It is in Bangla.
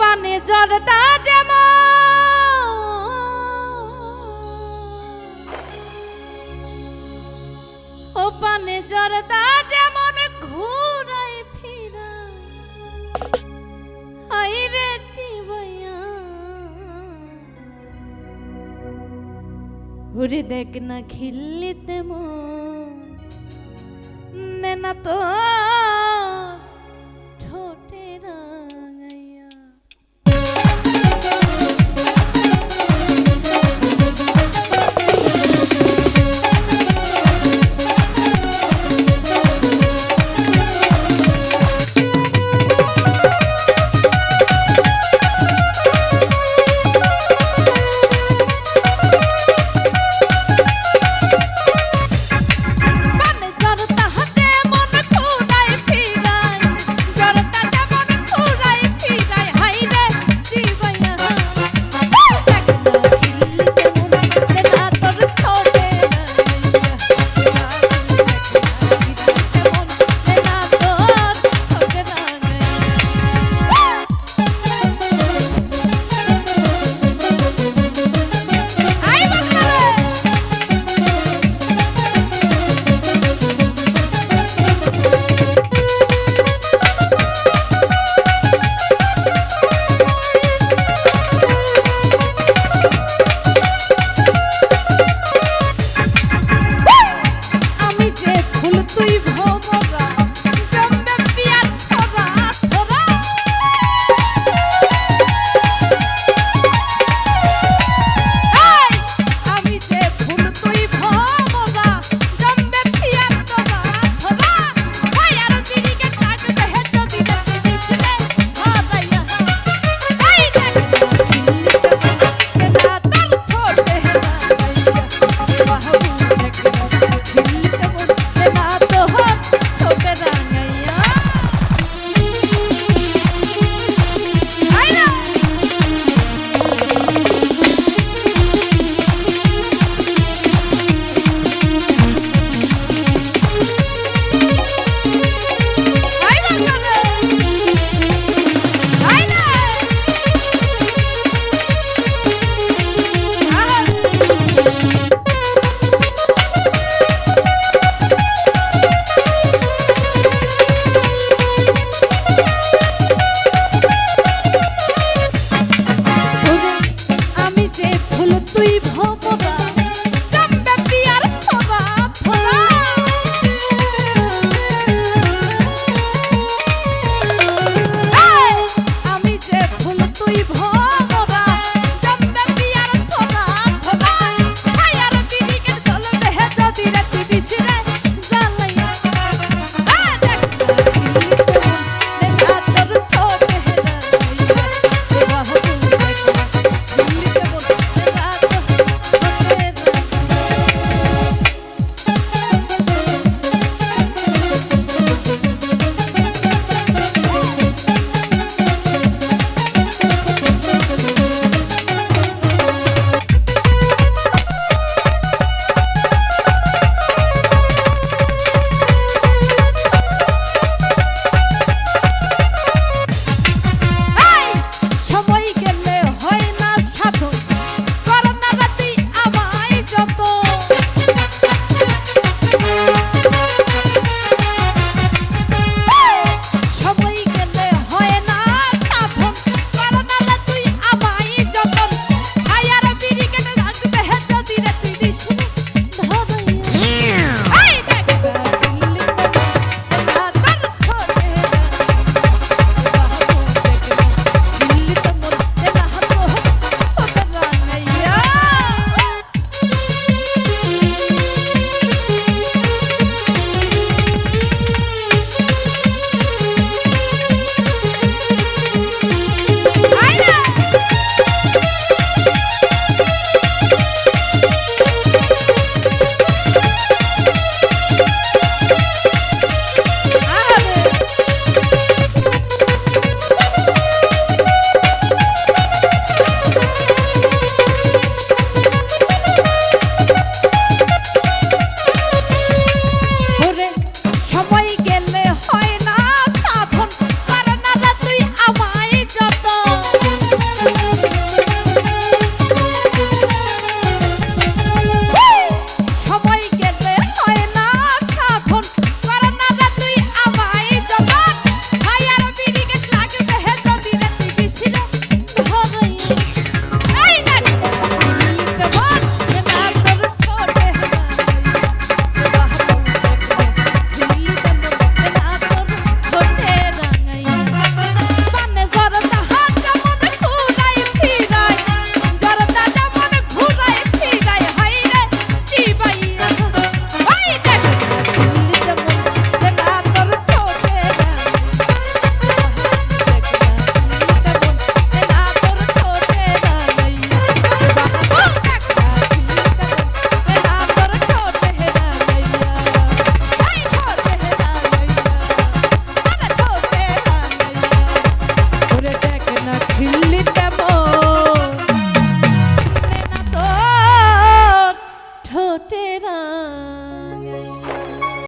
পানে জর্দা যেমন। ও পানে জর্দা যেমন ঘুরাই ফিরাই হাই রে জীবয়া। ওরে দেখ না খিল্লিতে মন। নে না তো